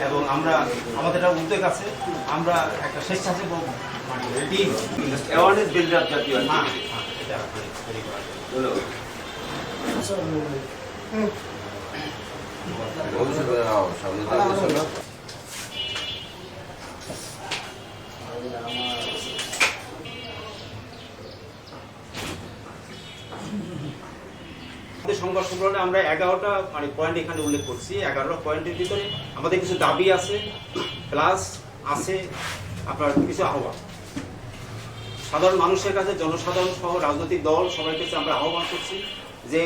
এবং আমরা আমাদের একটা উদ্যোগ আছে আমরা একটা স্বেচ্ছাসেবক মানে টিম অ্যাওয়ারনেস জাতীয় হ্যাঁ। ভবিষ্যতে সামনে তো আসছে না। আমাদের সংবাদ সম্মেলনে আমরা এগারোটা মানে পয়েন্ট এখানে উল্লেখ করছি। এগারোটা পয়েন্টের ভিতরে আমাদের কিছু দাবি আছে প্লাস আছে আপনার কিছু আহ্বান। সাধারণ মানুষের কাছে, জনসাধারণ সহ রাজনৈতিক দল সবার কাছে আমরা আহ্বান করছি যে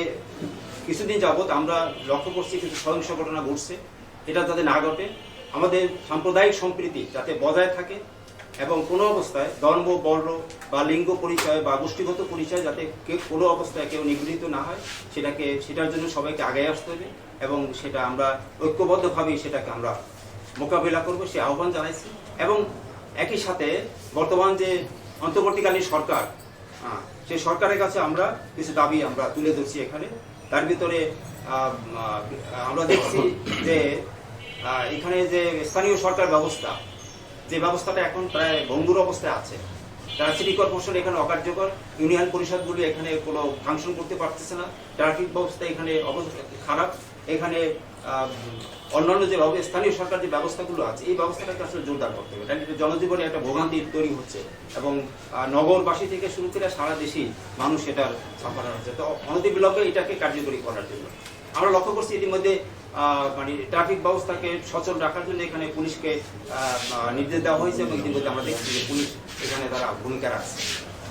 কিছুদিন যাবৎ আমরা লক্ষ্য করছি কিছু সহিংস ঘটনা ঘটছে। এটা যাতে না ঘটে। আমাদের সাম্প্রদায়িক সম্প্রীতি যাতে বজায় থাকে এবং কোনো অবস্থায় ধর্ম বর্ণ বা লিঙ্গ পরিচয় বা গোষ্ঠীগত পরিচয় যাতে কেউ কোনো অবস্থায় কেউ নিগৃহীত না হয়, সেটাকে, সেটার জন্য সবাইকে আগে আসতে হবে এবং সেটা আমরা ঐক্যবদ্ধভাবেই সেটাকে আমরা মোকাবিলা করব সে আহ্বান জানাইছি। এবং একই সাথে বর্তমান যে অন্তর্বর্তীকালীন সরকার সেই সরকারের কাছে আমরা কিছু দাবি আমরা তুলে ধরছি এখানে। তার ভিতরে আমরা দেখছি যে এখানে যে স্থানীয় সরকার ব্যবস্থা যে ব্যবস্থাটা এখন প্রায় ভঙ্গুর অবস্থায় আছে, তারা সিটি কর্পোরেশন এখানে অকার্যকর ইউনিয়ন পরিষদগুলি এখানে কোনো ফাংশন করতে পারতেছে না ট্রাফিক ব্যবস্থা এখানে খারাপ, এখানে অন্যান্য যে স্থানীয় সরকার যে ব্যবস্থাগুলো আছে, এই ব্যবস্থাটাকে আসলে জোরদার করতে হবে। কিন্তু জনজীবনে একটা ভোগান্তি তৈরি হচ্ছে এবং নগরবাসী থেকে শুরু করে সারা দেশেই মানুষ এটার সাফার হচ্ছে। তো অনতিবিলম্বে এটাকে কার্যকরী করার জন্য। আমরা লক্ষ্য করছি ইতিমধ্যে মানে ট্রাফিক ব্যবস্থাকে সচল রাখার জন্য এখানে পুলিশকে নির্দেশ দেওয়া হয়েছে এবং ইতিমধ্যে আমরা দেখছি যে পুলিশ এখানে তারা ভূমিকা রাখছে।